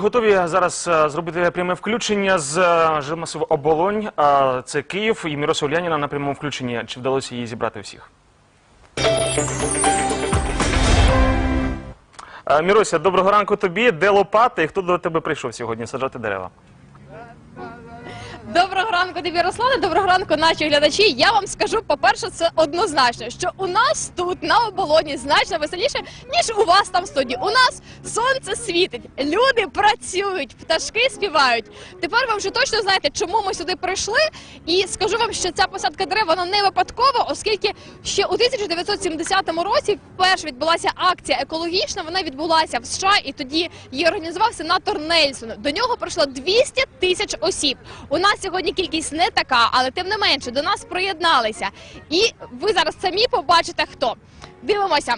Готові зараз е, зробити пряме включення з е, жилмасиву оболонь. Це Київ і Міроса Уляніна на прямому включенні. Чи вдалося її зібрати всіх? Е, Мірося, доброго ранку тобі. Де лопати і хто до тебе прийшов сьогодні саджати дерева? Доброго ранку тобі, Руслане. Доброго ранку, наші глядачі. Я вам скажу, по-перше, це однозначно, що у нас тут на оболоні значно веселіше, ніж у вас там в студії. У нас сонце світить, люди працюють, пташки співають. Tепер ви вже точно знаєте, чому ми сюди прийшли. І скажу вам, що ця посадка дерев вона не випадкова, оскільки ще у 1970 році вперше відбулася акція екологічна. Вона відбулася в США, і тоді її організував сенатор Нельсон. До нього прийшло 200 тисяч осіб. У нас сьогодні кількість не така, але тим не менше до нас приєдналися. І ви зараз самі побачите хто. Дивимося.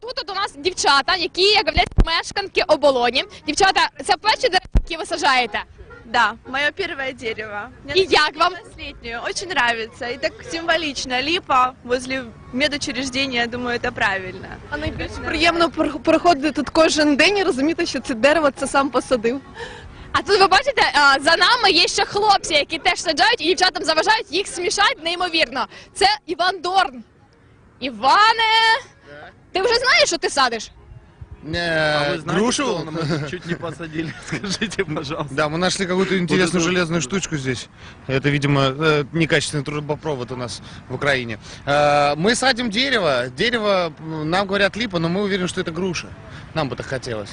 Тут от у нас дівчата, які являються мешканки оболоні. Дівчата, це перші дерева, які ви сажаєте. Да, мое первое дерево. Мне И як вам? Летнюю. Очень нравится. И так символично. Липа возле медучреждения, я думаю, это правильно. А найбільш приємно пр- проходити тут кожен день і розуміти, що це дерево це сам посадив. А тут ви бачите, а, за нами є ще хлопці, які теж саджають і дівчатам заважають, їх смішають неймовірно. Це Іван Дорн. Іване, ти вже знаєш, що ти садиш? А вы знаете, грушу? что мы чуть не посадили? Скажите, пожалуйста. Да, мы нашли какую-то интересную это- железную штучку здесь. Это, видимо, э, некачественный трубопровод у нас в Украине. Э, Мы садим дерево. Дерево, м, нам говорят липа, но мы уверены, что это груша. Нам бы так хотелось.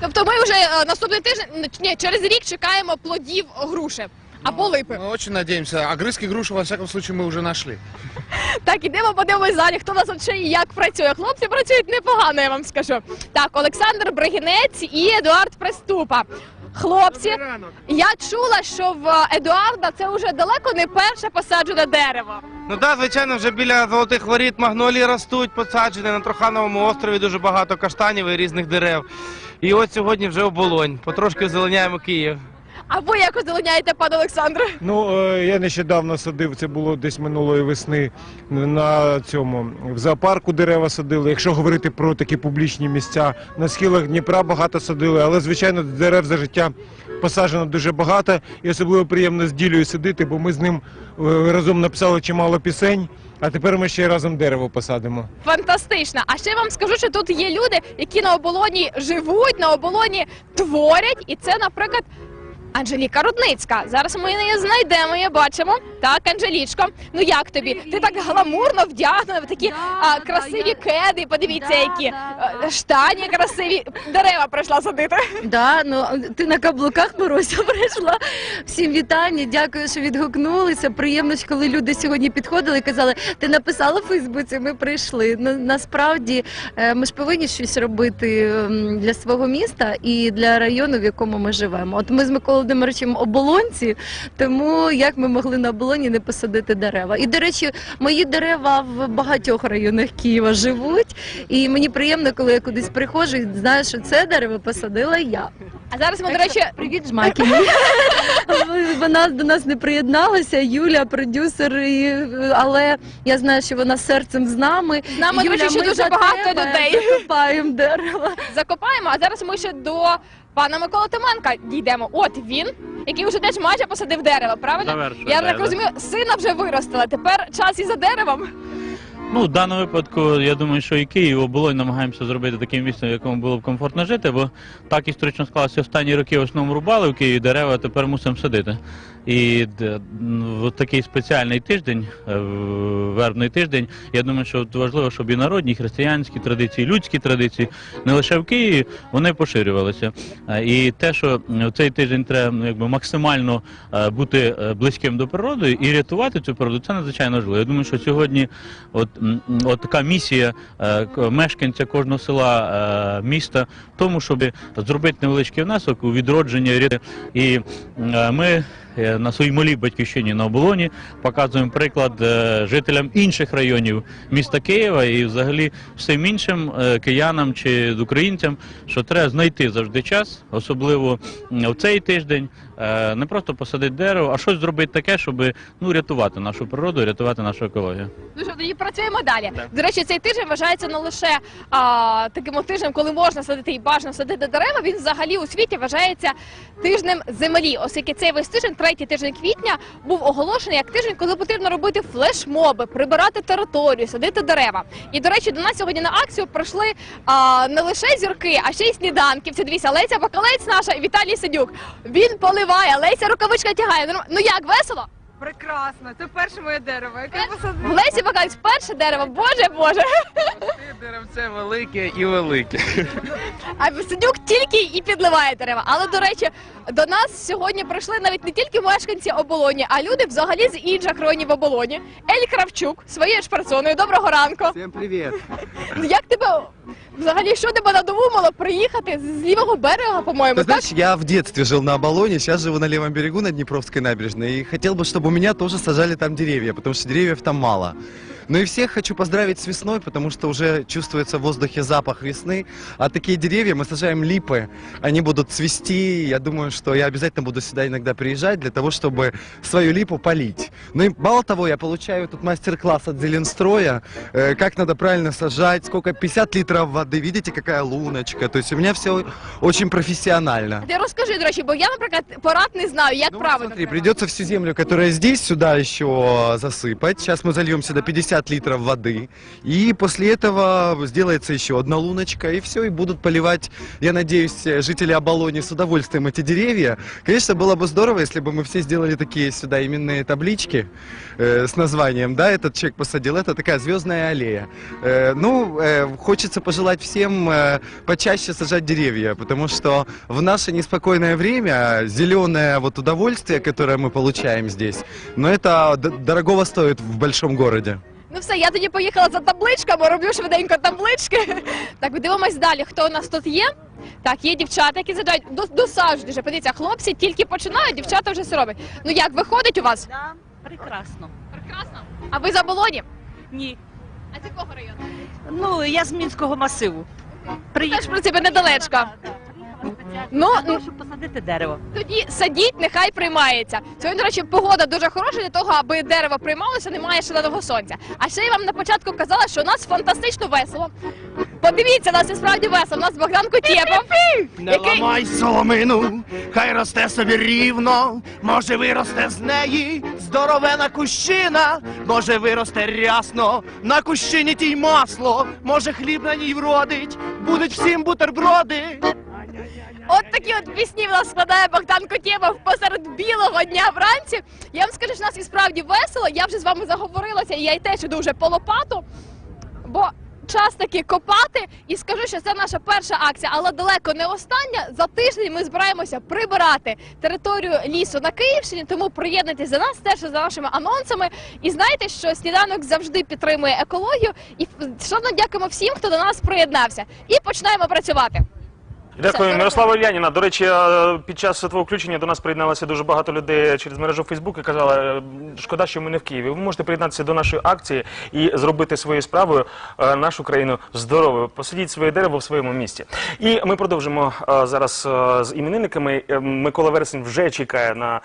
Тобто ми вже е, наступний тиждень, ні, через рік чекаємо плодів груші або липи. Мы очень надеемся. Огрызки груши, во всяком случае, мы уже нашли. Так, ідемо подивимось залі, хто у нас от ще і як працює. Хлопці працюють непогано, я вам скажу. Так, Олександр Бригінець і Едуард Приступа. Хлопці, я чула, що в Едуарда це вже далеко не перше посаджене дерево. Ну так, звичайно, вже біля золотих воріт магнолії ростуть, посаджені на Трохановому острові дуже багато каштанів і різних дерев. І от сьогодні вже оболонь. Потрошки озеленяємо Київ. А ви як озеленяєте, пане Олександре? Ну, е, я нещодавно садив, це було десь минулої весни на цьому в зоопарку дерева садили. Якщо говорити про такі публічні місця, на схилах Дніпра багато садили, але звичайно дерев за життя посаджено дуже багато, і особливо приємно з ділею сидити, бо ми з ним е, разом написали чимало пісень. А тепер ми ще й разом дерево посадимо. Фантастично. А ще вам скажу, що тут є люди, які на оболоні живуть, на оболоні творять, і це, наприклад. Анжеліка Рудницька. Зараз ми її знайдемо, її бачимо. Так, Анжелічко. Ну як тобі? Ти так гламурно вдягнена в такі а, красиві кеди. Подивіться, які А, штані красиві. Дерева прийшла садити. Да, ну ти на каблуках Маруся прийшла. Всім вітання. Дякую, що відгукнулися. Приємно, коли люди сьогодні підходили і казали, ти написала в Фейсбуці, ми прийшли. Ну насправді е, ми ж повинні щось робити для свого міста і для району, в якому ми живемо. От ми з Миколою Володимировичем оболонці, тому як ми могли на оболоні не посадити дерева. І до речі, мої дерева в багатьох районах Києва живуть. І мені приємно, коли я кудись приходжу і знаю, що це дерево посадила я. А зараз ми, до речі, Привіт, Жмакіні. Вона до нас не приєдналася, Юля, продюсер, і, але я знаю, що вона серцем з нами. З нами, до речі, ще ми дуже багато людей. Закопаємо дерево. закопаємо. А зараз ми ще до пана Миколи Тименка дійдемо. От він, який вже теж майже посадив дерево, правильно? Завершує, Я так да. розумію, сина вже виростила. Тепер час і за деревом. Ну, в даному випадку, я думаю, що і Київ і намагаємося зробити таким місцем, в якому було б комфортно жити, бо так історично склалося останні роки в основному рубали в Києві дерева, а тепер мусимо садити. І в такий спеціальний тиждень, е, вербний тиждень, я думаю, що важливо, щоб і народні, і християнські традиції, і людські традиції, не лише в Києві, вони поширювалися. Е, І те, що в цей тиждень треба ну, якби, максимально е, бути е, близьким до природи і рятувати цю природу, це надзвичайно важливо. Я думаю, що сьогодні от, от така місія е, мешканця кожного села е, міста в тому, щоб зробити невеличкий внесок у відродження і е, ми на своїй малій батьківщині на оболоні, показуємо приклад е, жителям інших районів міста Києва і взагалі всім іншим е, киянам чи українцям, що треба знайти завжди час, особливо в цей тиждень, е, не просто посадити дерево, а щось зробити таке, щоб ну, рятувати нашу природу, рятувати нашу екологію. Ну що, тоді працюємо далі. До речі, цей тиждень вважається не лише а, таким тижнем, коли можна садити і бажано садити дерева. Він взагалі у світі вважається тижнем землі, оскільки цей весь тиждень, третій тиждень квітня, був оголошений як тиждень, коли потрібно робити флешмоби, прибирати територію, садити дерева. І до речі, до нас сьогодні на акцію прийшли а, не лише зірки, а ще й сніданківці. Дивіться, Леся Бакалець наша і Віталій Сидюк. Він поливає, Леся рукавичка тягає. Ну, Ну як весело? Прекрасно, це перше моє дерево, яке В Лесі Бакалець перше дерево, боже боже Деревце велике і велике. А Сидюк тільки і підливає дерева. Але до речі, до нас сьогодні прийшли навіть не тільки мешканці оболоні, а люди взагалі з інших районів оболоні. Ель Кравчук своєю ж персоною. Доброго ранку. Всем привет. Як тебе взагалі що тебе надумало приїхати з лівого берега, по-моєму? Ты Так знаешь, я в детстве жил на Оболоне, сейчас живу на левом берегу на Днепровской набережной. И хотел бы, чтобы у меня тоже сажали там деревья, потому что деревьев там мало. Ну и всех хочу поздравить с весной, потому что уже чувствуется в воздухе запах весны. А такие деревья мы сажаем липы, они будут цвести. Я думаю, что я обязательно буду сюда иногда приезжать для того, чтобы свою липу полить. Ну и мало того, я получаю тут мастер-класс от Зеленстроя, э, как надо правильно сажать, сколько, 50 литров воды, видите, какая луночка. То есть у меня все очень профессионально. ти розкажи, до речі, бо я, наприклад, порад не знаю, як Ну, правильно. смотри, придется всю землю, которая здесь, сюда еще засыпать. Сейчас мы зальем сюда 50 литров воды. И после этого сделается еще одна луночка. И все, и будут поливать, я надеюсь, жители Оболони с удовольствием эти деревья. Конечно, было бы здорово, если бы мы все сделали такие сюда именные таблички э, с названием, да, этот человек посадил. Это такая звездная аллея. Э, ну, э, хочется пожелать всем э, почаще сажать деревья, потому что в наше неспокойное время зеленое вот удовольствие, которое мы получаем здесь, но это дорогого стоит в большом городе. Ну все, я тоді поїхала за табличками, роблю швиденько таблички. Так, дивимось далі, хто у нас тут є. Так, є дівчата, які задають до, досаджують вже. Подивіться, хлопці тільки починають, дівчата вже все роблять. Ну як, виходить у вас? Да, прекрасно. Прекрасно. А ви за болоні? Ні. А з якого району? Ну, я з Мінського масиву. Теж, в принципі, недалечко. Ну, Ну, щоб посадити дерево. тоді садіть, нехай приймається. Сьогодні, до речі, погода дуже хороша для того, аби дерево приймалося, немає шаленого сонця. А ще я вам на початку казала, що у нас фантастично весело. Подивіться, у нас справді весело. У нас Богдан Кутєпов. Не Який- ламай соломину, хай росте собі рівно, може виросте з неї здоровена кущина, може виросте рясно, на кущині тій масло, може хліб на ній вродить, будуть всім бутерброди. От такі от пісні в нас складає Богдан Котєпов посеред білого дня вранці. Я вам скажу, що нас і справді весело. Я вже з вами заговорилася, і я й теж іду вже по лопату, бо час таки копати. І скажу, що це наша перша акція, але далеко не остання. За тиждень ми збираємося прибирати територію лісу на Київщині. Тому приєднуйтесь за нас теж за нашими анонсами. І знайте, що сніданок завжди підтримує екологію. І шановно дякуємо всім, хто до нас приєднався. І починаємо працювати. Дякую, Мирослава Ільяніна. До речі, е, під час твого включення до нас приєдналося дуже багато людей через мережу Фейсбук і казали, е, шкода, що ми не в Києві. Ви можете приєднатися до нашої акції і зробити своєю справою е, нашу країну здоровою. Посадіть своє дерево в своєму місті. І ми продовжимо е, зараз е, з іменинниками. Е, Микола Вересень вже чекає на